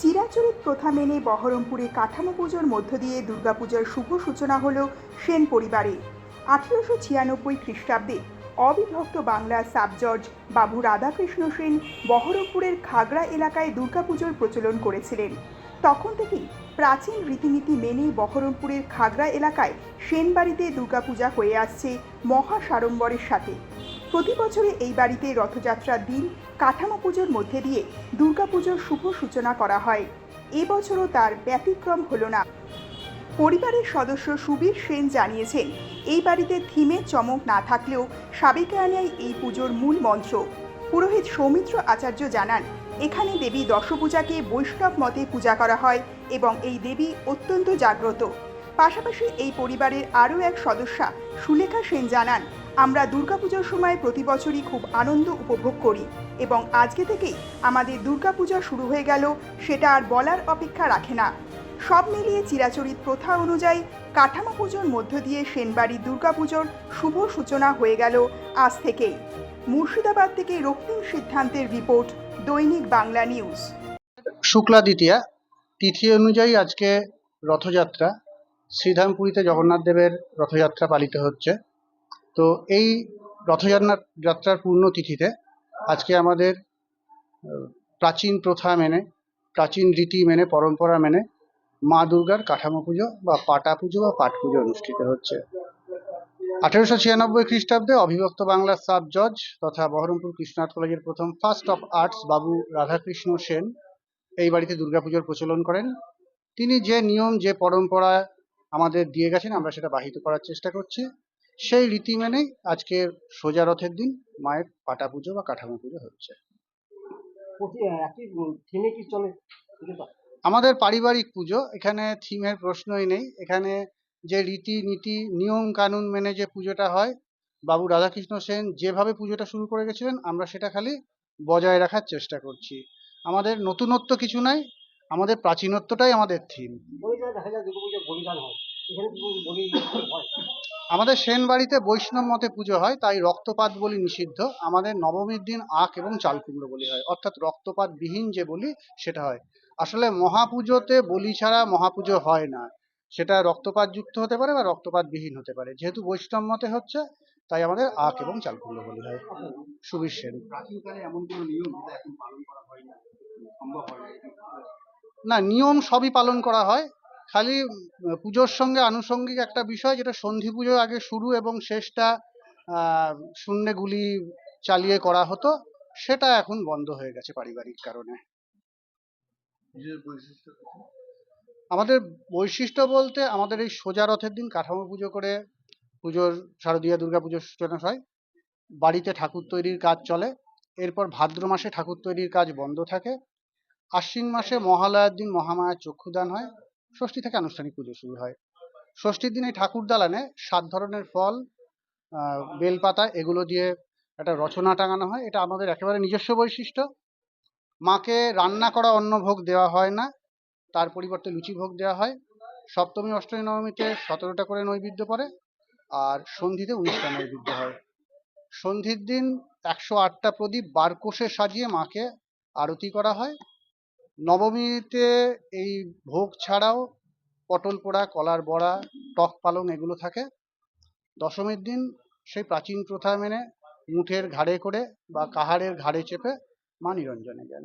চিরাচরিত প্রথা মেনে বহরমপুরে কাঠামো পুজোর মধ্য দিয়ে দুর্গাপূজার শুভ সূচনা হল সেন পরিবারে। আঠেরোশো ছিয়ানব্বই খ্রিস্টাব্দে অবিভক্ত বাংলার সাবজর্জ বাবু রাধাকৃষ্ণ সেন বহরমপুরের খাগড়া এলাকায় দুর্গাপুজোর প্রচলন করেছিলেন। তখন থেকেই প্রাচীন রীতিনীতি মেনে বহরমপুরের খাগড়া এলাকায় সেন বাড়িতে দুর্গাপূজা হয়ে আসছে মহা সাড়ম্বরের সাথে। প্রতি বছরে এই বাড়িতে রথযাত্রার দিন কাঠামো পুজোর মধ্যে দিয়ে দুর্গাপুজোর শুভ সূচনা করা হয়। এবছরও তার ব্যতিক্রম হলো না। পরিবারের সদস্য সুবীর সেন জানিয়েছেন, এই বাড়িতে থিমে চমক না থাকলেও সাবেকানিয়ায় এই পুজোর মূল মন্ত্র পুরোহিত সৌমিত্র আচার্য জানান, এখানে দেবী দশপূজাকে বৈষ্ণব মতে পূজা করা হয় এবং এই দেবী অত্যন্ত জাগ্রত। পাশাপাশি এই পরিবারের আরও এক সদস্যা সুলেখা সেন জানান, আমরা দুর্গাপুজোর সময় প্রতি বছরই খুব আনন্দ উপভোগ করি এবং আজকে থেকেই আমাদের দুর্গাপূজা শুরু হয়ে গেল, সেটা আর বলার অপেক্ষা রাখে না। সব মিলিয়ে চিরাচরিত প্রথা অনুযায়ী কাঠামো পুজোর মধ্য দিয়ে সেনবাড়ি দুর্গাপুজোর শুভ সূচনা হয়ে গেল আজ থেকেই। মুর্শিদাবাদ থেকে রক্তিম সিদ্ধান্তের রিপোর্ট, দৈনিক বাংলা নিউজ। শুক্লা দ্বিতীয়া, তিথি অনুযায়ী আজকে রথযাত্রা। শ্রীধামপুরীতে জগন্নাথ দেবের রথযাত্রা পালিত হচ্ছে। তো এই রথযাত্রা যাত্রার পূর্ণ তিথিতে আজকে আমাদের প্রাচীন প্রথা মেনে, প্রাচীন রীতি মেনে, পরম্পরা মেনে মা দুর্গার কাঠামো পুজো বা পাটা পুজো বা পাট পুজো অনুষ্ঠিত হচ্ছে। আঠেরোশো ছিয়ানব্বই খ্রিস্টাব্দে অবিভক্ত বাংলার সাব জজ তথা বহরমপুর কৃষ্ণনাথ কলেজের প্রথম ফার্স্ট অফ আর্টস বাবু রাধাকৃষ্ণ সেন এই বাড়িতে দুর্গাপুজোর প্রচলন করেন। তিনি যে নিয়ম, যে পরম্পরা আমাদের দিয়ে গেছেন আমরা সেটা বাহিত করার চেষ্টা করছি। সেই রীতি মেনেই আজকে সোজা রথের দিন মায়ের পাটা পুজো বা কাঠামো পুজো হচ্ছে। আমাদের পারিবারিক পুজো এখানে থিমের প্রশ্নই নেই। এখানে যে রীতি নীতি নিয়ম কানুন মেনে যে পুজোটা হয় বাবু রাধাকৃষ্ণ সেন যেভাবে পুজোটা শুরু করে গেছিলেন আমরা সেটা খালি বজায় রাখার চেষ্টা করছি। আমাদের নতুনত্ব কিছু নাই আমাদের প্রাচীনত্বটাই আমাদের থিম দেখা যায় আমাদের সেন বাড়িতে বৈষ্ণব মতে পুজো হয় তাই রক্তপাত বলি নিষিদ্ধ। আমাদের নবমীর দিন আখ এবং চাল কুমড়ো বলি হয় অর্থাৎ রক্তপাত বিহীন যে বলি সেটা হয়। আসলে মহাপুজোতে বলি ছাড়া মহাপুজো হয় না। সেটা রক্তপাত যুক্ত হতে পারে বা রক্তপাত বিহীন হতে পারে। যেহেতু বৈষ্ণব মতে হচ্ছে তাই আমাদের আখ এবং চাল কুমড়ো বলি হয়। সুবীর সেন। এমন কোনো নিয়ম এখন পালন করা না? সম্ভব হয় না? না নিয়ম সবই পালন করা হয়। খালি পুজোর সঙ্গে আনুষঙ্গিক একটা বিষয় যেটা সন্ধি পুজোর আগে শুরু এবং শেষটা আহ, শূন্যে গুলি চালিয়ে করা হতো সেটা এখন বন্ধ হয়ে গেছে পারিবারিক কারণে। আমাদের বৈশিষ্ট্য বলতে আমাদের এই সোজা রথের দিন কাঠামো পুজো করে পুজোর শারদীয়া দুর্গা পুজোর সূচনা হয়। বাড়িতে ঠাকুর তৈরির কাজ চলে এরপর ভাদ্র মাসে ঠাকুর তৈরির কাজ বন্ধ থাকে। আশ্বিন মাসে মহালয়ার দিন মহামায়ার চক্ষুদান হয়। ষষ্ঠী থেকে আনুষ্ঠানিক পুজো শুরু হয়। ষষ্ঠীর দিন এই ঠাকুর দালানে সাত ধরনের ফল বেলপাতা এগুলো দিয়ে একটা রচনা টাঙানো হয়। এটা আমাদের একেবারে নিজস্ব বৈশিষ্ট্য। মাকে রান্না করা অন্ন ভোগ দেওয়া হয় না, তার পরিবর্তে লুচি ভোগ দেওয়া হয়। সপ্তমী, অষ্টমী, নবমীতে সতেরোটা করে নৈবেদ্য পড়ে আর সন্ধিতে উনিশটা নৈবেদ্য হয়। সন্ধির দিন একশো আটটা প্রদীপ বারকোষে সাজিয়ে মাকে আরতি করা হয়। নবমীতে এই ভোগ ছাড়াও পটল পোড়া, কলার বড়া, টক পালং এগুলো থাকে। দশমীর দিন সেই প্রাচীন প্রথা মেনে মুঠের ঘাড়ে করে বা কাহারের ঘাড়ে চেপে মা নিরঞ্জনে যান